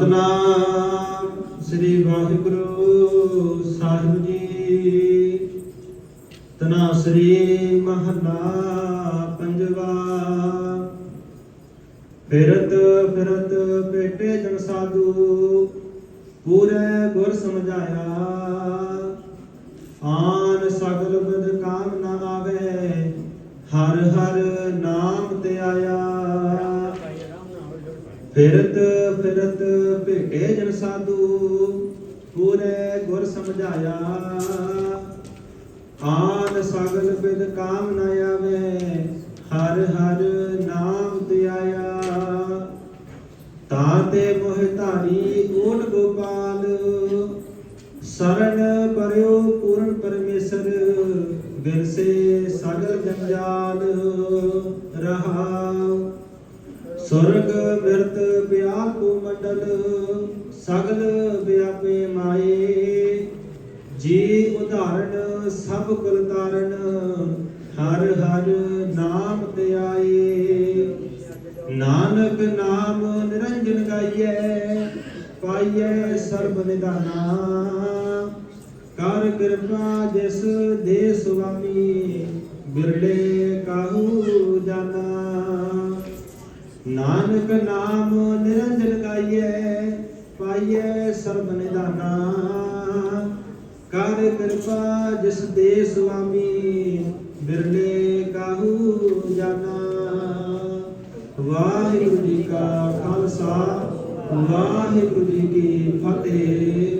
ਸਤਨਾਮ ਸ੍ਰੀ ਵਾਹਿਗੁਰੂ ਸਾਹਿਬ ਜੀ। ਤਨਾ ਸ੍ਰੀ ਮਹਲਾ ਪੰਜਵਾ। ਫਿਰਤ ਫਿਰਤ ਪੇਟੇ ਜਨ ਸਾਧੂ, ਪੂਰੇ ਗੁਰ ਸਮਝਾਇਆ। ਆਨ ਸਗਲ ਬਦ ਕਾਮ ਨਾ ਆਵੇ, ਹਰ ਹਰ ਨਾਮ ਤੇ ਆਇਆ। ਫਿਰਤ ਫਿਰਤ ਭੇਟੇ ਜਨ ਸਾਧੂ, ਪੂਰੇ ਗੁਰ ਸਮਝਾਇਆ। ਆਨ ਸਗਲ ਬਿਦ ਕਾਮ ਨ ਆਵੇ, ਹਰ ਹਰ ਨਾਮ ਤੇ ਆਇਆ। ਤਾਂ ਤੇ ਮੋਹ ਧਾਰੀ ਓਟ ਗੋਪਾਲ ਸਰਣ ਪਰਿਓ ਪੂਰਨ ਪਰਮੇਸ਼ਰ ਬਿਰਸੇ ਸਗਲ ਜੰਜਾਲ ਰਹਾਉ ਸੁਰਗ ਬਿਰਤ ਬਿਆਲ ਕੋ ਮੰਡਲ, ਸਗਲ ਵਿਆਪੇ ਮਾਏ। ਜੀ ਉਧਾਰਨ ਸਭ ਕੁਲ ਤਾਰਨ, ਹਰ ਹਰ ਨਾਮ ਤੇ ਨਾਨਕ ਨਾਮ ਨਿਰੰਜਨ ਗਾਈਐ, ਪਾਈਐ ਸਰਬ ਨਿਧਾਨਾ। ਕਰ ਕਿਰਪਾ ਜਿਸ ਦੇ ਸੁਆਮੀ ਬਿਰਲੇ ਨਾਨਕ ਨਾਮ ਨਿਰੰਜਨ ਗਾਈਐ, ਪਾਈਐ ਸਰਬ ਨਿਧਾਨਾ ਕਰ ਕਿਰਪਾ ਜਿਸ ਦੇ ਸੁਆਮੀ ਬਿਰਲੇ ਕਾਹੂ ਜਾਨਾ। ਵਾਹਿਗੁਰੂ ਜੀ ਕਾ ਖਾਲਸਾ, ਵਾਹਿਗੁਰੂ ਜੀ ਕੀ ਫਤਿਹ।